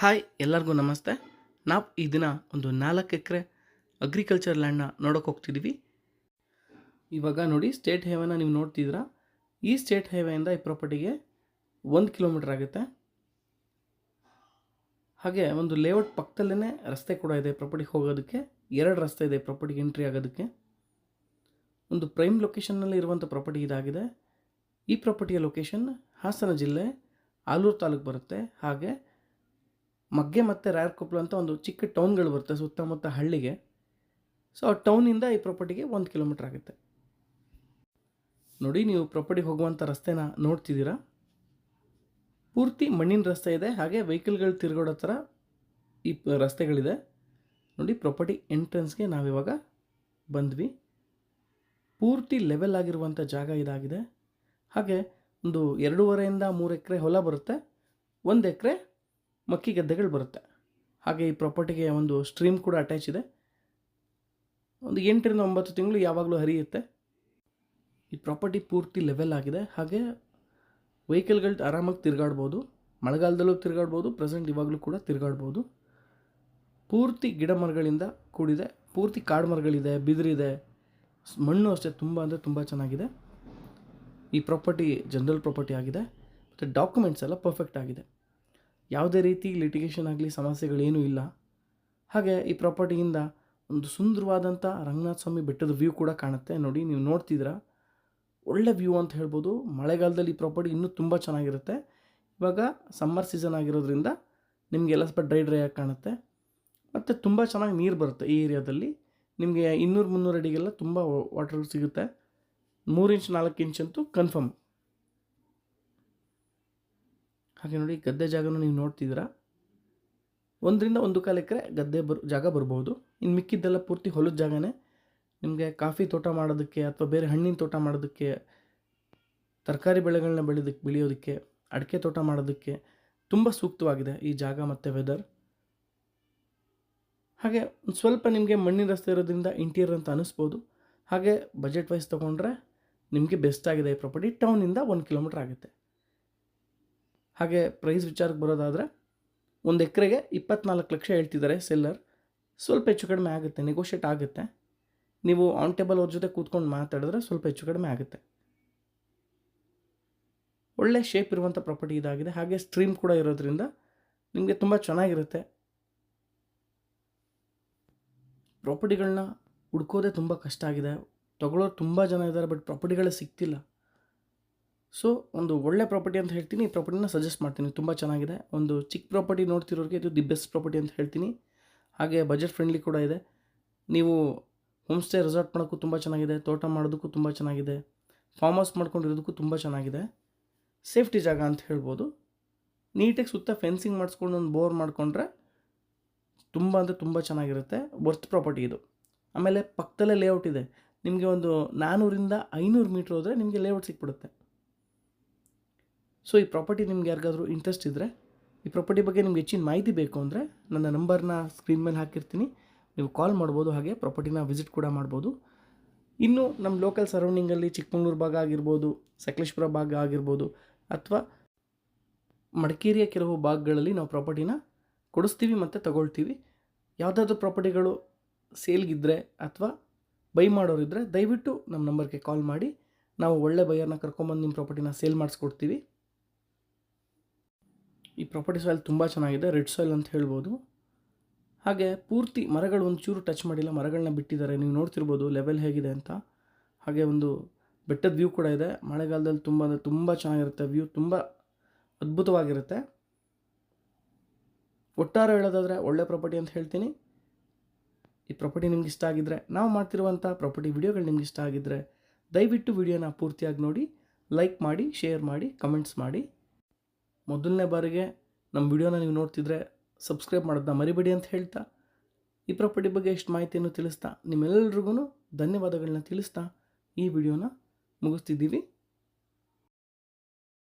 Hi, ಎಲ್ಲರಿಗೂ ನಮಸ್ತೆ. ನಾವು ಈ ದಿನ ಒಂದು ನಾಲ್ಕು ಎಕರೆ ಅಗ್ರಿಕಲ್ಚರ್ ಲ್ಯಾಂಡ್ನ ನೋಡೋಕೆ ಹೋಗ್ತಿದ್ದೀವಿ ಇವಾಗ ನೋಡಿ ಸ್ಟೇಟ್ ಹೈವೇನ ನೀವು ನೋಡ್ತಿದ್ದೀರಾ? ಈ ಸ್ಟೇಟ್ ಹೈವೇಯಿಂದ ಈ ಪ್ರಾಪರ್ಟಿಗೆ ಒಂದು ಕಿಲೋಮೀಟ್ರ್ ಆಗುತ್ತೆ. ಹಾಗೆ ಒಂದು ಲೇಔಟ್ ಪಕ್ಕದಲ್ಲೇ ರಸ್ತೆ ಕೂಡ ಇದೆ ಪ್ರಾಪರ್ಟಿಗೆ ಹೋಗೋದಕ್ಕೆ. ಎರಡು ರಸ್ತೆ ಇದೆ ಪ್ರಾಪರ್ಟಿಗೆ ಎಂಟ್ರಿ ಆಗೋದಕ್ಕೆ. ಒಂದು ಪ್ರೈಮ್ ಲೊಕೇಶನ್ನಲ್ಲಿ ಇರುವಂಥ ಪ್ರಾಪರ್ಟಿ ಇದಾಗಿದೆ. ಈ ಪ್ರಾಪರ್ಟಿಯ ಲೊಕೇಶನ್ ಹಾಸನ ಜಿಲ್ಲೆ, ಆಲೂರು ತಾಲೂಕು ಬರುತ್ತೆ. ಹಾಗೆ ಮಗ್ಗೆ ಮತ್ತು ರಾಯರ್ಕೊಪ್ಪಲು ಅಂತ ಒಂದು ಚಿಕ್ಕ ಟೌನ್ಗಳು ಬರುತ್ತೆ ಸುತ್ತಮುತ್ತ ಹಳ್ಳಿಗೆ. ಸೊ ಆ ಟೌನಿಂದ ಈ ಪ್ರಾಪರ್ಟಿಗೆ ಒಂದು ಕಿಲೋಮೀಟ್ರ್ ಆಗುತ್ತೆ. ನೋಡಿ, ನೀವು ಪ್ರಾಪರ್ಟಿಗೆ ಹೋಗುವಂಥ ರಸ್ತೆನ ನೋಡ್ತಿದ್ದೀರಾ. ಪೂರ್ತಿ ಮಣ್ಣಿನ ರಸ್ತೆ ಇದೆ, ಹಾಗೆ ವೆಹಿಕಲ್ಗಳು ತಿರುಗಾಡೋ ಥರ ಈ ರಸ್ತೆಗಳಿದೆ. ನೋಡಿ ಪ್ರಾಪರ್ಟಿ ಎಂಟ್ರೆನ್ಸ್ಗೆ ನಾವಿವಾಗ ಬಂದ್ವಿ. ಪೂರ್ತಿ ಲೆವೆಲ್ ಆಗಿರುವಂಥ ಜಾಗ ಇದಾಗಿದೆ. ಹಾಗೆ ಒಂದು ಎರಡೂವರೆಯಿಂದ ಮೂರು ಎಕರೆ ಹೊಲ ಬರುತ್ತೆ. ಒಂದು ಎಕರೆ ಮಕ್ಕಿ ಗದ್ದೆಗಳು ಬರುತ್ತೆ. ಹಾಗೆ ಈ ಪ್ರಾಪರ್ಟಿಗೆ ಒಂದು ಸ್ಟ್ರೀಮ್ ಕೂಡ ಅಟ್ಯಾಚ್ ಇದೆ. ಒಂದು ಎಂಟರಿಂದ ಒಂಬತ್ತು ತಿಂಗಳು ಯಾವಾಗಲೂ ಹರಿಯುತ್ತೆ. ಈ ಪ್ರಾಪರ್ಟಿ ಪೂರ್ತಿ ಲೆವೆಲ್ ಆಗಿದೆ. ಹಾಗೆ ವೆಹಿಕಲ್ಗಳು ಆರಾಮಾಗಿ ತಿರುಗಾಡ್ಬೋದು. ಮಳೆಗಾಲದಲ್ಲೂ ತಿರುಗಾಡ್ಬೋದು. ಪ್ರೆಸೆಂಟ್ ಇವಾಗಲೂ ಕೂಡ ತಿರುಗಾಡ್ಬೋದು. ಪೂರ್ತಿ ಗಿಡ ಮರಗಳಿಂದ ಕೂಡಿದೆ. ಪೂರ್ತಿ ಕಾಡು ಮರಗಳಿದೆ. ಬಿದಿರಿದೆ. ಮಣ್ಣು ಅಷ್ಟೇ ತುಂಬ ಅಂದರೆ ತುಂಬ ಚೆನ್ನಾಗಿದೆ. ಈ ಪ್ರಾಪರ್ಟಿ ಜನರಲ್ ಪ್ರಾಪರ್ಟಿ ಆಗಿದೆ. ಮತ್ತು ಡಾಕ್ಯುಮೆಂಟ್ಸ್ ಎಲ್ಲ ಪರ್ಫೆಕ್ಟ್ ಆಗಿದೆ. ಯಾವುದೇ ರೀತಿ ಲಿಟಿಗೇಷನ್ ಆಗಲಿ ಸಮಸ್ಯೆಗಳೇನೂ ಇಲ್ಲ. ಹಾಗೆ ಈ ಪ್ರಾಪರ್ಟಿಯಿಂದ ಒಂದು ಸುಂದರವಾದಂಥ ರಂಗನಾಥ ಸ್ವಾಮಿ ಬೆಟ್ಟದ ವ್ಯೂ ಕೂಡ ಕಾಣುತ್ತೆ. ನೋಡಿ, ನೀವು ನೋಡ್ತಿದ್ದೀರಾ? ಒಳ್ಳೆ ವ್ಯೂ ಅಂತ ಹೇಳ್ಬೋದು. ಮಳೆಗಾಲದಲ್ಲಿ ಈ ಪ್ರಾಪರ್ಟಿ ಇನ್ನೂ ತುಂಬ ಚೆನ್ನಾಗಿರುತ್ತೆ. ಇವಾಗ ಸಮ್ಮರ್ ಸೀಸನ್ ಆಗಿರೋದ್ರಿಂದ ನಿಮಗೆಲ್ಲ ಸ್ವಲ್ಪ ಡ್ರೈ ಡ್ರೈ ಆಗಿ ಕಾಣುತ್ತೆ. ಮತ್ತು ತುಂಬ ಚೆನ್ನಾಗಿ ನೀರು ಬರುತ್ತೆ ಈ ಏರಿಯಾದಲ್ಲಿ. ನಿಮಗೆ ಇನ್ನೂರು ಮುನ್ನೂರು ಅಡಿಗೆಲ್ಲ ತುಂಬ ವಾಟರ್ ಸಿಗುತ್ತೆ. ಮೂರು ಇಂಚ್ ನಾಲ್ಕು ಇಂಚ್ ಅಂತೂ ಕನ್ಫರ್ಮ್ ಹಾಗೆ ನೋಡಿ, ಗದ್ದೆ ಜಾಗನೂ ನೀವು ನೋಡ್ತಿದ್ದೀರಾ? ಒಂದರಿಂದ ಒಂದು ಕಾಲ ಎಕರೆ ಗದ್ದೆ ಬರ್, ಜಾಗ ಬರ್ಬೋದು. ಇನ್ನು ಮಿಕ್ಕಿದ್ದೆಲ್ಲ ಪೂರ್ತಿ ಹೊಲದ ಜಾಗನೇ. ನಿಮಗೆ ಕಾಫಿ ತೋಟ ಮಾಡೋದಕ್ಕೆ ಅಥವಾ ಬೇರೆ ಹಣ್ಣಿನ ತೋಟ ಮಾಡೋದಕ್ಕೆ, ತರಕಾರಿ ಬೆಳೆಗಳನ್ನ ಬೆಳೆದಕ್ಕೆ ಬೆಳೆಯೋದಕ್ಕೆ, ಅಡಿಕೆ ತೋಟ ಮಾಡೋದಕ್ಕೆ ತುಂಬ ಸೂಕ್ತವಾಗಿದೆ ಈ ಜಾಗ ಮತ್ತು ವೆದರ್ ಹಾಗೆ ಸ್ವಲ್ಪ ನಿಮಗೆ ಮಣ್ಣಿನ ರಸ್ತೆ ಇರೋದ್ರಿಂದ ಇಂಟೀರಿಯರ್ ಅಂತ ಅನಿಸ್ಬೋದು. ಹಾಗೆ ಬಜೆಟ್ ವೈಸ್ ತೊಗೊಂಡ್ರೆ ನಿಮಗೆ ಬೆಸ್ಟ್ ಆಗಿದೆ ಈ ಪ್ರಾಪರ್ಟಿ ಟೌನಿಂದ ಒಂದು ಕಿಲೋಮೀಟ್ರ್ ಆಗುತ್ತೆ. ಹಾಗೆ ಪ್ರೈಸ್ ವಿಚಾರಕ್ಕೆ ಬರೋದಾದರೆ ಒಂದು ಎಕರೆಗೆ ಇಪ್ಪತ್ನಾಲ್ಕು ಲಕ್ಷ ಹೇಳ್ತಿದ್ದಾರೆ ಸೆಲ್ಲರ್ ಸ್ವಲ್ಪ ಹೆಚ್ಚು ಕಡಿಮೆ ಆಗುತ್ತೆ ನೆಗೋಷಿಯೇಟ್ ಆಗುತ್ತೆ. ನೀವು ಆನ್ ಟೇಬಲ್ ಅವ್ರ ಜೊತೆ ಕೂತ್ಕೊಂಡು ಮಾತಾಡಿದ್ರೆ ಸ್ವಲ್ಪ ಹೆಚ್ಚು ಕಡಿಮೆ ಆಗುತ್ತೆ. ಒಳ್ಳೆ ಶೇಪ್ ಇರುವಂಥ ಪ್ರಾಪರ್ಟಿ ಇದಾಗಿದೆ. ಹಾಗೆ ಸ್ಟ್ರೀಮ್ ಕೂಡ ಇರೋದ್ರಿಂದ ನಿಮಗೆ ತುಂಬ ಚೆನ್ನಾಗಿರುತ್ತೆ. ಪ್ರಾಪರ್ಟಿಗಳನ್ನ ಹುಡ್ಕೋದೇ ತುಂಬ ಕಷ್ಟ ಆಗಿದೆ. ತಗೊಳ್ಳೋರು ತುಂಬ ಜನ ಇದ್ದಾರೆ ಬಟ್ ಪ್ರಾಪರ್ಟಿಗಳೇ ಸಿಗ್ತಿಲ್ಲ. ಸೊ ಒಂದು ಒಳ್ಳೆ ಪ್ರಾಪರ್ಟಿ ಅಂತ ಹೇಳ್ತೀನಿ. ಈ ಪ್ರಾಪರ್ಟಿನ ಸಜೆಸ್ಟ್ ಮಾಡ್ತೀನಿ. ತುಂಬ ಚೆನ್ನಾಗಿದೆ. ಒಂದು ಚಿಕ್ಕ ಪ್ರಾಪರ್ಟಿ ನೋಡ್ತಿರೋರಿಗೆ ಇದು ದಿ ಬೆಸ್ಟ್ ಪ್ರಾಪರ್ಟಿ ಅಂತ ಹೇಳ್ತೀನಿ. ಹಾಗೆ ಬಜೆಟ್ ಫ್ರೆಂಡ್ಲಿ ಕೂಡ ಇದೆ. ನೀವು ಹೋಮ್ ಸ್ಟೇ ರೆಸಾರ್ಟ್ ಮಾಡೋಕ್ಕೂ ತುಂಬ ಚೆನ್ನಾಗಿದೆ. ತೋಟ ಮಾಡೋದಕ್ಕೂ ತುಂಬ ಚೆನ್ನಾಗಿದೆ. ಫಾರ್ಮ್ ಹೌಸ್ ಮಾಡ್ಕೊಂಡಿರೋದಕ್ಕೂ ತುಂಬ ಚೆನ್ನಾಗಿದೆ. ಸೇಫ್ಟಿ ಜಾಗ ಅಂತ ಹೇಳ್ಬೋದು. ನೀಟಾಗಿ ಸುತ್ತ ಫೆನ್ಸಿಂಗ್ ಮಾಡಿಸ್ಕೊಂಡು ಒಂದು ಬೋರ್ ಮಾಡಿಕೊಂಡ್ರೆ ತುಂಬ ಅಂದರೆ ತುಂಬ ಚೆನ್ನಾಗಿರುತ್ತೆ. ವರ್ತ್ ಪ್ರಾಪರ್ಟಿ ಇದು. ಆಮೇಲೆ ಪಕ್ಕದಲ್ಲೇ ಲೇಔಟ್ ಇದೆ. ನಿಮಗೆ ಒಂದು ನಾನ್ನೂರಿಂದ ಐನೂರು ಮೀಟ್ರ್ ಹೋದರೆ ನಿಮಗೆ ಲೇಔಟ್ ಸಿಕ್ಬಿಡುತ್ತೆ. ಸೊ ಈ ಪ್ರಾಪರ್ಟಿ ನಿಮ್ಗೆ ಯಾರಿಗಾದ್ರೂ ಇಂಟ್ರೆಸ್ಟ್ ಇದ್ದರೆ ಈ ಪ್ರಾಪರ್ಟಿ ಬಗ್ಗೆ ನಿಮ್ಗೆ ಹೆಚ್ಚಿನ ಮಾಹಿತಿ ಬೇಕು ಅಂದರೆ ನನ್ನ ನಂಬರ್ನ ಸ್ಕ್ರೀನ್ ಮೇಲೆ ಹಾಕಿರ್ತೀನಿ. ನೀವು ಕಾಲ್ ಮಾಡ್ಬೋದು, ಹಾಗೆ ಪ್ರಾಪರ್ಟಿನ ವಿಸಿಟ್ ಕೂಡ ಮಾಡ್ಬೋದು. ಇನ್ನು ನಮ್ಮ ಲೋಕಲ್ ಸರೌಂಡಿಂಗಲ್ಲಿ ಚಿಕ್ಕಮಂಗ್ಳೂರು ಭಾಗ ಆಗಿರ್ಬೋದು, ಸಕಲೇಶ್ಪುರ ಭಾಗ ಆಗಿರ್ಬೋದು, ಅಥವಾ ಮಡಿಕೇರಿಯ ಕೆಲವು ಭಾಗಗಳಲ್ಲಿ ನಾವು ಪ್ರಾಪರ್ಟಿನ ಕೊಡಿಸ್ತೀವಿ ಮತ್ತು ತಗೊಳ್ತೀವಿ. ಯಾವುದಾದ್ರೂ ಪ್ರಾಪರ್ಟಿಗಳು ಸೇಲ್ಗಿದ್ದರೆ ಅಥವಾ ಬೈ ಮಾಡೋರಿದ್ದರೆ ದಯವಿಟ್ಟು ನಮ್ಮ ನಂಬರ್ಗೆ ಕಾಲ್ ಮಾಡಿ. ನಾವು ಒಳ್ಳೆ ಬೈಯರ್ನ ಕರ್ಕೊಂಬಂದು ನಿಮ್ಮ ಪ್ರಾಪರ್ಟಿನ ಸೇಲ್ ಮಾಡಿಸ್ಕೊಡ್ತೀವಿ. ಈ ಪ್ರಾಪರ್ಟಿ ಸಾಯಿಲ್ ತುಂಬ ಚೆನ್ನಾಗಿದೆ ರೆಡ್ ಸಾಯಿಲ್ ಅಂತ ಹೇಳ್ಬೋದು. ಹಾಗೆ ಪೂರ್ತಿ ಮರಗಳು ಒಂಚೂರು ಟಚ್ ಮಾಡಿಲ್ಲ ಮರಗಳನ್ನ ಬಿಟ್ಟಿದ್ದಾರೆ. ನೀವು ನೋಡ್ತಿರ್ಬೋದು ಲೆವೆಲ್ ಹೇಗಿದೆ ಅಂತ. ಹಾಗೆ ಒಂದು ಬೆಟ್ಟದ ವ್ಯೂ ಕೂಡ ಇದೆ. ಮಳೆಗಾಲದಲ್ಲಿ ತುಂಬ ಅಂದರೆ ತುಂಬ ಚೆನ್ನಾಗಿರುತ್ತೆ ವ್ಯೂ ತುಂಬ ಅದ್ಭುತವಾಗಿರುತ್ತೆ. ಒಟ್ಟಾರೆ ಹೇಳೋದಾದರೆ ಒಳ್ಳೆ ಪ್ರಾಪರ್ಟಿ ಅಂತ ಹೇಳ್ತೀನಿ. ಈ ಪ್ರಾಪರ್ಟಿ ನಿಮ್ಗೆ ಇಷ್ಟ ಆಗಿದ್ದರೆ ನಾವು ಮಾಡ್ತಿರುವಂಥ ಪ್ರಾಪರ್ಟಿ ವಿಡಿಯೋಗಳು ನಿಮ್ಗೆ ಇಷ್ಟ ಆಗಿದ್ದರೆ ದಯವಿಟ್ಟು ವಿಡಿಯೋನ ಪೂರ್ತಿಯಾಗಿ ನೋಡಿ ಲೈಕ್ ಮಾಡಿ ಶೇರ್ ಮಾಡಿ ಕಮೆಂಟ್ಸ್ ಮಾಡಿ. ಮೊದಲನೇ ಬಾರಿಗೆ ನಮ್ಮ ವಿಡಿಯೋನ ನೀವು ನೋಡ್ತಿದ್ರೆ ಸಬ್ಸ್ಕ್ರೈಬ್ ಮಾಡೋದನ್ನ ಮರಿಬೇಡಿ ಅಂತ ಹೇಳ್ತಾ ಈ ಪ್ರಾಪರ್ಟಿ ಬಗ್ಗೆ ಎಷ್ಟು ಮಾಹಿತಿಯನ್ನು ತಿಳಿಸ್ತಾ ನಿಮ್ಮೆಲ್ಲರಿಗೂ ಧನ್ಯವಾದಗಳನ್ನ ತಿಳಿಸ್ತಾ ಈ ವಿಡಿಯೋನ ಮುಗಿಸ್ತಿದ್ದೀವಿ.